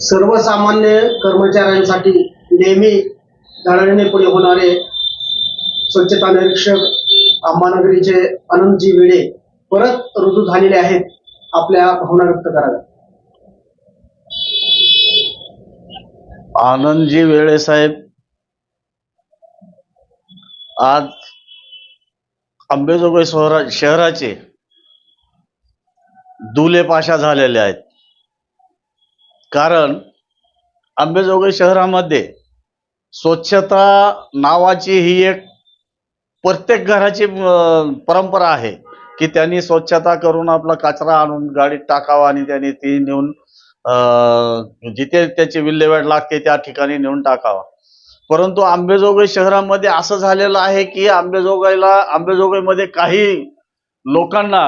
सर्वसामान्य कर्मचाऱ्यांसाठी नेहमी धडाडीने पुढे होणारे स्वच्छता निरीक्षक अंबानगरीचे अनंतजी वेळे परत रुजू झालेले आहेत आपल्या भावना व्यक्त कराव्या आनंदजी वेळे साहेब आज अंबेजोगाई शहरा शहराचे दुले पाशा झालेले आहेत. कारण अंबेजोगाई शहरामध्ये स्वच्छता नावाची ही एक प्रत्येक घराची परंपरा आहे की त्यांनी स्वच्छता करून आपला कचरा आणून गाडीत टाकावा आणि त्यांनी ती नेऊन जिथे त्याची विल्हेवाट लागते त्या ठिकाणी नेऊन टाकावा. परंतु आंबेजोगाई शहरामध्ये असं झालेलं आहे की आंबेजोगाईला आंबेजोगाईमध्ये काही लोकांना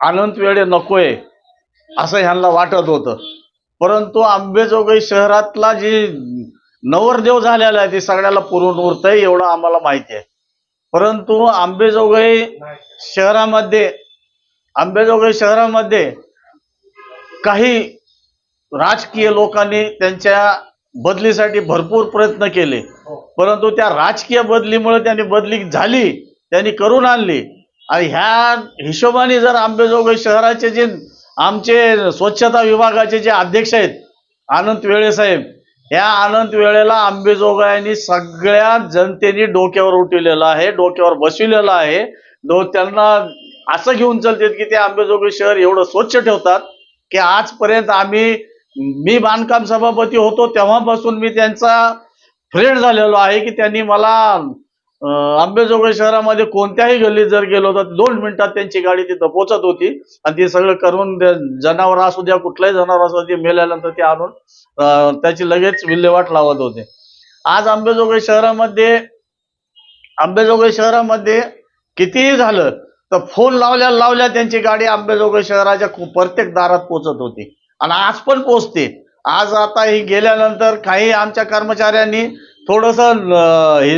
आनंद वेळे नकोय असं ह्यांना वाटत होतं. परंतु आंबेजोगाई शहरातला जी नवरदेव झालेला आहे ते सगळ्याला पुरून उरतंय एवढं आम्हाला माहिती आहे. परंतु आंबेजोगाई शहरामध्ये आंबेजोगाई शहरामध्ये काही राजकीय लोकांनी त्यांच्या बदलीसाठी भरपूर प्रयत्न केले. परंतु त्या राजकीय बदलीमुळे त्यांनी बदली झाली त्यांनी करून आणली. आणि ह्या हिशोबाने जर आंबेजोगाई शहराचे जे आमचे स्वच्छता विभागाचे जे अध्यक्ष आहेत अनंत वेळे साहेब या अनंत वेळेला आंबेजोगाईंनी सगळ्या जनतेने डोक्यावर उठवलेलं आहे डोक्यावर बसविलेलं आहे. डो त्यांना असं घेऊन चालतात की ते आंबेजोगाई शहर एवढं स्वच्छ ठेवतात की आजपर्यंत आम्ही मी बांधकाम सभापती होतो तेव्हापासून मी त्यांचा फ्रेंड झालेलो आहे की त्यांनी मला आंबेजोगाई शहरामध्ये कोणत्याही गल्लीत जर गेलो तर दोन मिनिटात त्यांची गाडी तिथं पोचत होती. आणि ती सगळं करून जनावर असू द्या कुठल्याही जनावर असू ते मेल्यानंतर ते आणून त्याची लगेच विल्हेवाट लावत होते. आज आंबेजोगाई शहरामध्ये आंबेजोगाई शहरामध्ये कितीही झालं तर फोन लावल्या लावल्या त्यांची गाडी आंबेजोगाई शहराच्या खूप प्रत्येक दारात पोचत होती. आणि आज पण पोचते आज आता ही गेल्यानंतर काही आमच्या कर्मचाऱ्यांनी थोडस हे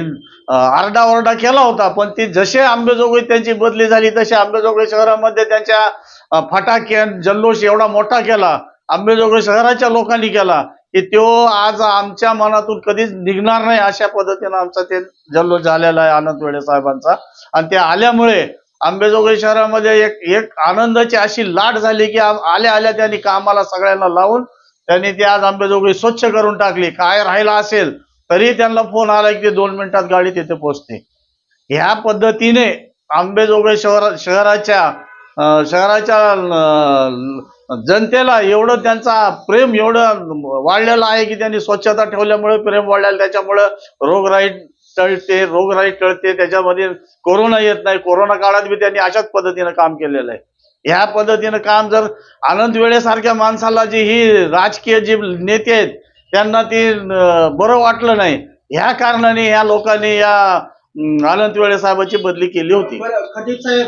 आरडाओरडा केला होता पण ती जसे आंबेजोगाई त्यांची बदली झाली तशी आंबेजोगाई शहरामध्ये त्यांच्या फटाके जल्लोष एवढा मोठा केला आंबेजोगाई शहराच्या लोकांनी केला की तो आज आमच्या मनातून कधीच निघणार नाही अशा पद्धतीनं आमचा ते जल्लोष झालेला आहे आनंद वेळे साहेबांचा. आणि ते आल्यामुळे आंबेजोगाई शहरामध्ये एक एक आनंदाची अशी लाट झाली की आल्या आल्या त्यांनी कामाला सगळ्यांना लावून त्यांनी ती आज आंबेजोगाई स्वच्छ करून टाकली. काय राहिला असेल तरी त्यांना फोन आला की ते दोन मिनिटात गाडी तिथे पोहोचते. ह्या पद्धतीने आंबेजोगाई शहर शहराच्या शहराच्या जनतेला एवढं त्यांचा प्रेम एवढं वाढलेलं आहे की त्यांनी स्वच्छता ठेवल्यामुळे प्रेम वाढलेलं त्याच्यामुळं रोगराई टळते रोगराई टळते. त्याच्यामध्ये कोरोना येत नाही. कोरोना काळात बी त्यांनी अशाच पद्धतीनं काम केलेलं आहे. ह्या पद्धतीनं काम जर आनंद वेळेसारख्या माणसाला जी ही राजकीय जी नेते आहेत त्यांना ती बरं वाटलं नाही. ह्या कारणाने ह्या लोकांनी या अं, आनंद वेळे साहेबाची बदली केली होती. खटीक साहेब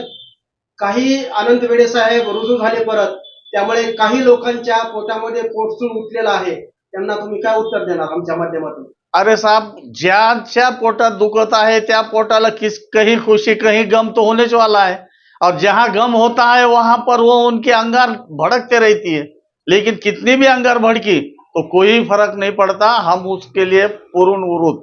काही अनंत वेडे साहेब रुजू झाले परत. त्यामुळे काही लोकांच्या पोटामध्ये पोटसून उठलेलं आहे. त्यांना तुम्ही काय उत्तर देणार आमच्या माध्यमातून? अरे साहब ज्याच्या पोटात दुखत है त्या पोटाला किस कहीं खुशी कहीं गम तो होने वाला है और जहाँ गम होता है वहां पर वो उनकी अंगार भड़कते रहती है. लेकिन कितनी भी अंगार भड़की तो कोई फर्क नहीं पड़ता हम उसके लिए पूर्ण उरुत